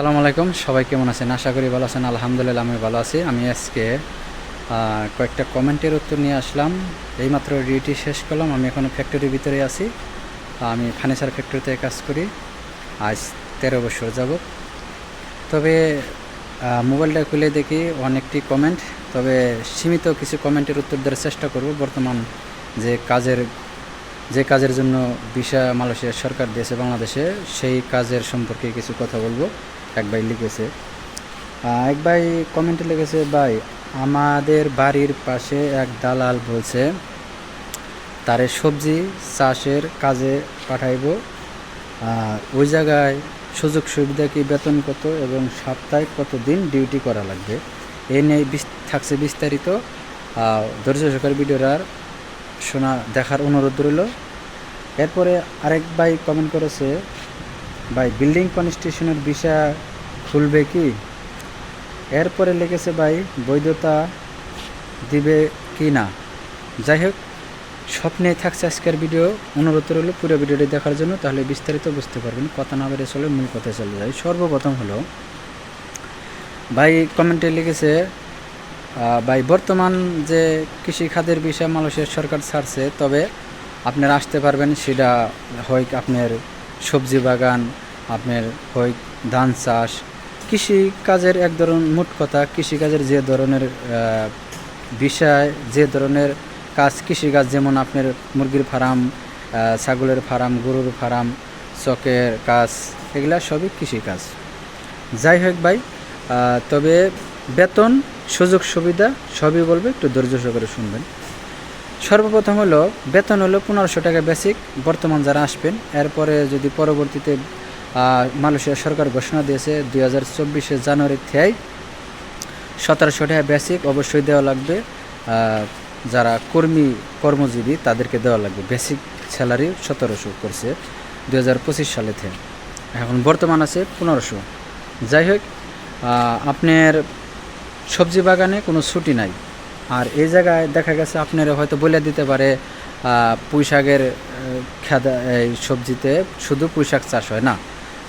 সালাম আলাইকুম, সবাই কেমন আছেন? আশা করি ভালো আছেন, আলহামদুলিল্লাহ আমি ভালো আছি। আমি আজকে কয়েকটা কমেন্টের উত্তর নিয়ে আসলাম। এইমাত্র ডিউটি শেষ করলাম, আমি এখনও ফ্যাক্টরির ভিতরে আছি। আমি ফার্নিচার ফ্যাক্টরিতে কাজ করি, আজ তেরো বছর যাব তবে মোবাইলটা খুলে দেখি, অনেকটি কমেন্ট তবে সীমিত কিছু কমেন্টের উত্তর দেওয়ার চেষ্টা করব। বর্তমান যে কাজের যে কাজের জন্য ভিসা মালয়েশিয়ার সরকার দিয়েছে বাংলাদেশে, সেই কাজের সম্পর্কে কিছু কথা বলব। এক ভাই লিখেছে। এক ভাই কমেন্টে লিখেছে, ভাই, আমাদের বাড়ির পাশে এক দালাল বলছে, তারে সবজি চাষের কাজে পাঠাইবো। ওই জায়গায় সুযোগ সুবিধা কি বেতন কত এবং সপ্তাহে কত দিন ডিউটি করা লাগবে? এ নিয়ে থাকছে বিস্তারিত। ধৈর্য সহকারে ভিডিওটার শোনা, দেখার অনুরোধ রইল। এরপরে আরেক ভাই কমেন্ট করেছে, ভাই বিল্ডিং কনস্ট্রাকশনের বিষয় খুলবে কি? এরপরে লিখেছে, ভাই, বৈধতা দিবে কি না? যাই হোক স্বপ্নে থাকছে আজকের ভিডিও। অনুরোধ রইল পুরো ভিডিওটি দেখার জন্য, তাহলে বিস্তারিত বুঝতে পারবেন। কথা না বেড়ে চলে মূল কথা চলে যায় সর্বপ্রথম হলো, ভাই কমেন্টে লিখেছে ভাই, বর্তমান যে কৃষি খাতের বিষয়ে মালয়েশিয়ার সরকার ছাড়ছে, তবে আপনারা আসতে পারবেন সেটা হয় আপনার সবজি বাগান, আপনার হয় ধান চাষ কৃষি কাজের এক ধরন মোট কথা কৃষিকাজের যে ধরনের বিষয়, যে ধরনের কাজ কৃষিকাজ যেমন আপনার মুরগির ফার্ম ছাগলের ফার্ম, গরুর ফার্ম, চকের কাজ, এগুলা সবই কৃষিকাজ যাই হোক ভাই তবে বেতন, সুযোগ সুবিধা সবই বলবে, একটু ধৈর্য সহকারে শুনবেন। সর্বপ্রথম হলো, বেতন হলো পনেরোশো টাকা বেসিক বর্তমান যারা আসবেন, এরপরে যদি পরবর্তীতে মালয়েশিয়া সরকার ঘোষণা দিয়েছে দুই হাজার চব্বিশে জানুয়ারি থেকে সতেরোশো টাকা বেসিক অবশ্যই দেওয়া লাগবে। যারা কর্মী কর্মজীবী তাদেরকে দেওয়া লাগবে। বেসিক স্যালারি সতেরোশো করছে দু হাজার পঁচিশ সালে থেকে। এখন বর্তমান আছে পনেরোশো। যাই হোক আপনার সবজি বাগানে কোনো ছুটি নাই। আর এই জায়গায় দেখা গেছে আপনারা হয়তো বলে দিতে পারে আহ, পুঁই শাকের খেদা এই সবজিতে শুধু পুঁই শাক চাষ হয় না।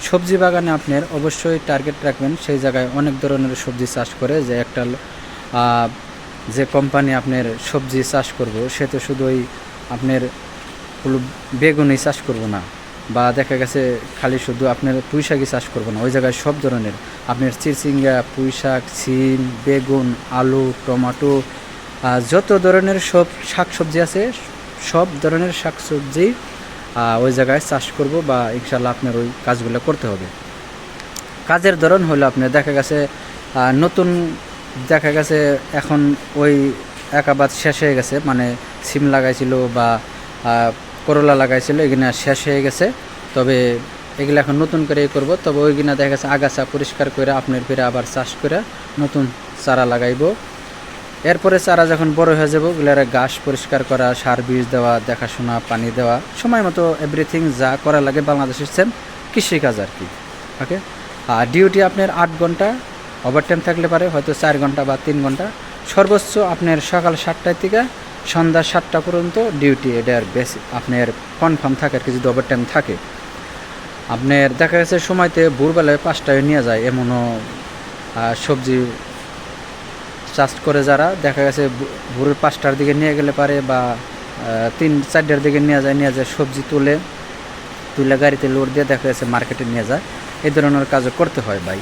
সবজি বাগানে আপনার অবশ্যই টার্গেট রাখবেন। সেই জায়গায় অনেক ধরনের সবজি চাষ করে যে একটা যে কোম্পানি আপনার সবজি চাষ করব, সে তো শুধু ওই আপনার বেগুনই চাষ করব না। বা দেখা গেছে খালি শুধু আপনার পুঁই শাকই চাষ করব না। ওই জায়গায় সব ধরনের আপনার চিরচিঙ্গা, পুঁই শাক, সিম, বেগুন, আলু, টমেটো যত ধরনের সব শাক সবজি আছে, সব ধরনের শাক সবজি ওই জায়গায় চাষ করব বা ইনশাল্লাহ আপনার ওই কাজগুলো করতে হবে। কাজের ধরন হলো আপনার দেখা গেছে নতুন দেখা গেছে এখন ওই একাবাদ শেষ হয়ে গেছে মানে সিম লাগাইছিল বা করলা লাগাইছিল, এগুলো শেষ হয়ে গেছে। তবে এগুলো এখন নতুন করে করব, তবে ওইগুলো দেখা গেছে আগাছা পরিষ্কার করে আপনার ফিরে আবার চাষ করে নতুন চারা লাগাইব। এরপরে চারা যখন বড় হয়ে যাব, ওগুলার ঘাস পরিষ্কার করা, সার বীজ দেওয়া, দেখাশোনা, পানি দেওয়া, সময় মতো এভরিথিং যা করা লাগে বাংলাদেশের সেম কৃষিকাজ আর কি। ওকে আর ডিউটি আপনার আট ঘণ্টা ওভারটাইম থাকলে পারে, হয়তো চার ঘণ্টা বা তিন ঘণ্টা। সর্বোচ্চ আপনার সকাল সাতটায় থেকে সন্ধ্যা সাতটা পর্যন্ত ডিউটি এটার বেশি আপনার কনফার্ম থাকে আর কি যদি ওভারটাইম থাকে। আপনার দেখা গেছে সময়তে ভোরবেলায় পাঁচটায় নিয়ে যায়, এমনও সবজি চাষ করে যারা, দেখা গেছে ভোরের পাঁচটার দিকে নিয়ে গেলে পারে বা তিন, চারটার দিকে নিয়ে যায় নিয়ে যায় সবজি তুলে তুলে গাড়িতে লোড দিয়ে দেখা গেছে মার্কেটে নিয়ে যায়। এই ধরনের কাজও করতে হয় ভাই।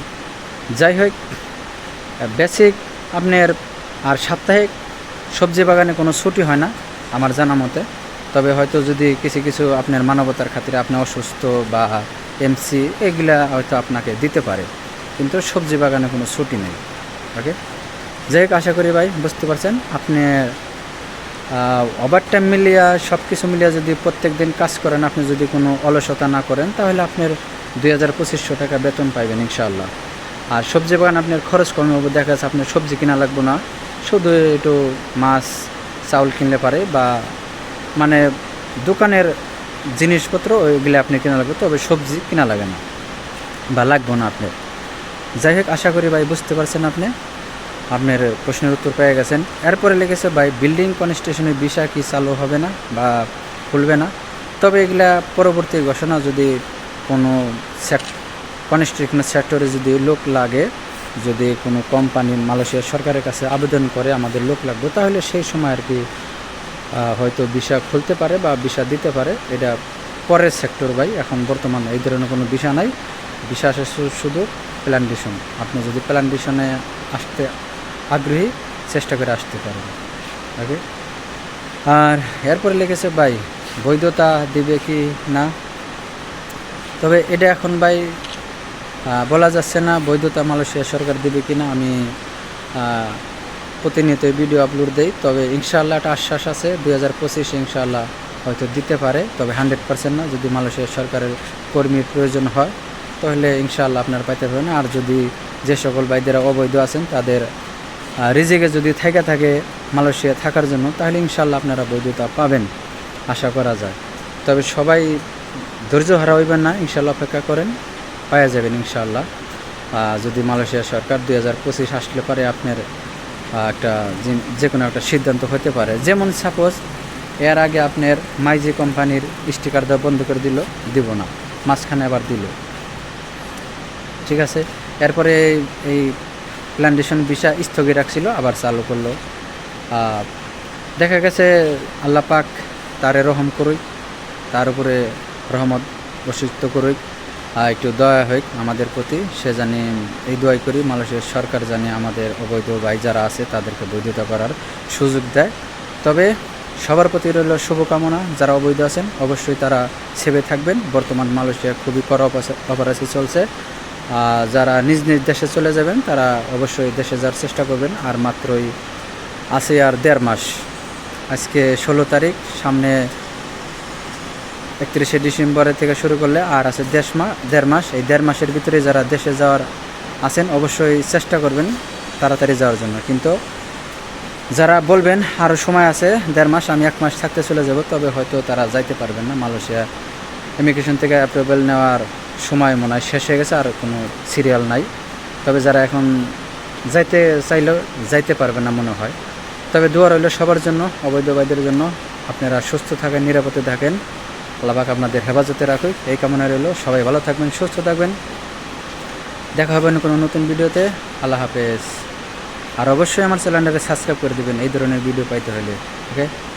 যাই হোক বেসিক আপনার আর সাপ্তাহিক সবজি বাগানে কোনো ছুটি হয় না, আমার জানা মতে। তবে হয়তো যদি কিছু কিছু আপনার মানবতার খাতিরে আপনি অসুস্থ বা এমসি এগুলা হয়তো আপনাকে দিতে পারে। কিন্তু সবজি বাগানে কোনো ছুটি নেই ওকে যাই হোক, আশা করি ভাই বুঝতে পারছেন। আপনি ওভারটাইম মিলিয়া সব কিছু মিলিয়া যদি প্রত্যেক দিন কাজ করেন, আপনি যদি কোনো অলসতা না করেন, তাহলে আপনার দুই হাজার পঁচিশশো টাকা বেতন পাইবেন ইনশাআল্লাহ। আর সবজি বাগান আপনার খরচ কমে হবে, দেখা যাচ্ছে আপনার সবজি কিনা লাগবে না। শুধু একটু মাছ, চাউল কিনলে পারে বা মানে দোকানের জিনিসপত্র ওইগুলো আপনি কিনা লাগবে, তবে সবজি কিনা লাগে না বা লাগবে না আপনার যাই হোক, আশা করি ভাই বুঝতে পারছেন আপনি। আপনার প্রশ্নের উত্তর পেয়ে গেছেন। এরপরে লিখেছে, ভাই বিল্ডিং কনস্ট্রাকশনের বিষয় কি চালু হবে না বা খুলবে না? তবে এগুলা পরবর্তী ঘোষণা যদি কোনো কনস্ট্রাকশন সেক্টরে যদি লোক লাগে, যদি কোনো কোম্পানি মালয়েশিয়ার সরকারের কাছে আবেদন করে আমাদের লোক লাগবে, তাহলে সেই সময় আর কি হয়তো ভিসা খুলতে পারে বা ভিসা দিতে পারে। এটা পরের সেক্টর ভাই। এখন বর্তমানে এই ধরনের কোনো ভিসা নাই। ভিসা শুধু প্ল্যান্টেশন আপনি যদি প্ল্যান্টেশনে আসতে আগ্রহী, চেষ্টা করে আসতে পারেন ওকে? আর এরপরে লিখেছে, ভাই, বৈধতা দিবে কি না? তবে এটা এখন ভাই বলা যাচ্ছে না, বৈধতা মালয়েশিয়া সরকার দিবে কি না, আমি প্রতিনিয়ত ভিডিও আপলোড দেই। তবে ইনশাআল্লাহ একটা আশ্বাস আছে, দুই হাজার পঁচিশে ইনশাআল্লাহ হয়তো দিতে পারে, তবে হান্ড্রেড পার্সেন্ট না, যদি মালয়েশিয়া সরকারের কর্মীর প্রয়োজন হয়, তাহলে ইনশাআল্লাহ আপনার পাইতে পারবেন। আর যদি যে সকল ভাইদেরা অবৈধ আছেন, তাদের রিজিকে যদি থেকে থাকে মালয়েশিয়া থাকার জন্য, তাহলে ইনশাল্লাহ আপনারা বৈধতা পাবেন, আশা করা যায়। তবে সবাই ধৈর্য হারা হইবেন না ইনশাল্লাহ অপেক্ষা করেন পাওয়া যাবেন ইনশাল্লাহ যদি মালয়েশিয়া সরকার দুই হাজার পঁচিশ আসলে পরে আপনার একটা যে- কোনো একটা সিদ্ধান্ত হতে পারে। যেমন সাপোজ এর আগে আপনার মাইজি কোম্পানির স্টিকার দেওয়া বন্ধ করে দিল, দিব না, মাঝখানে আবার দিল। ঠিক আছে? এরপরে এই প্ল্যান্টেশন ভিসা স্থগিত রাখছিল, আবার চালু করল। দেখা গেছে আল্লাহ পাক তারে রহম করুক, তার উপরে রহমত বসিত করুক আর একটু দয়া হোক আমাদের প্রতি। সে জানি এই দোয়াই করি, মালয়েশিয়ার সরকার জানি আমাদের অবৈধ ভাই যারা আছে তাদেরকে বৈধতা করার সুযোগ দেয়। তবে সবার প্রতি রইল শুভকামনা, যারা অবৈধ আছেন, অবশ্যই তারা সেবে থাকবেন। বর্তমান মালয়েশিয়া খুবই কড়া অপরাধী চলছে। যারা নিজ নিজ দেশে চলে যাবেন, তারা অবশ্যই দেশে যাওয়ার চেষ্টা করবেন। আর মাত্রই আছে আর দেড় মাস। আজকে ষোলো তারিখ, সামনে একত্রিশে ডিসেম্বরের থেকে শুরু করলে আর আছে দেড় মাস দেড় মাস। এই দেড় মাসের ভিতরে যারা দেশে যাওয়ার আছেন, অবশ্যই চেষ্টা করবেন তাড়াতাড়ি যাওয়ার জন্য। কিন্তু যারা বলবেন আরও সময় আছে, দেড় মাস, আমি এক মাস থাকতে চলে যাব, তবে হয়তো তারা যাইতে পারবেন না। মালয়েশিয়া ইমিগ্রেশন থেকে অ্যাপ্রুভেল নেওয়ার সময় মনে হয় শেষ হয়ে গেছে আর কোনো সিরিয়াল নাই। তবে যারা এখন যাইতে চাইলেও যাইতে পারবে না মনে হয়। তবে দোয়া রইল সবার জন্য অবৈধবাদীদের জন্য। আপনারা সুস্থ থাকেন, নিরাপদে থাকেন। আল্লাহবাক আপনাদের হেফাজতে রাখুক। এই কামনা রইল। সবাই ভালো থাকবেন, সুস্থ থাকবেন। দেখা হবে কোনো নতুন ভিডিওতে। আল্লাহ হাফেজ। আর অবশ্যই আমার চ্যানেলটাকে সাবস্ক্রাইব করে দেবেন। এই ধরনের ভিডিও পাইতে হলে, ওকে?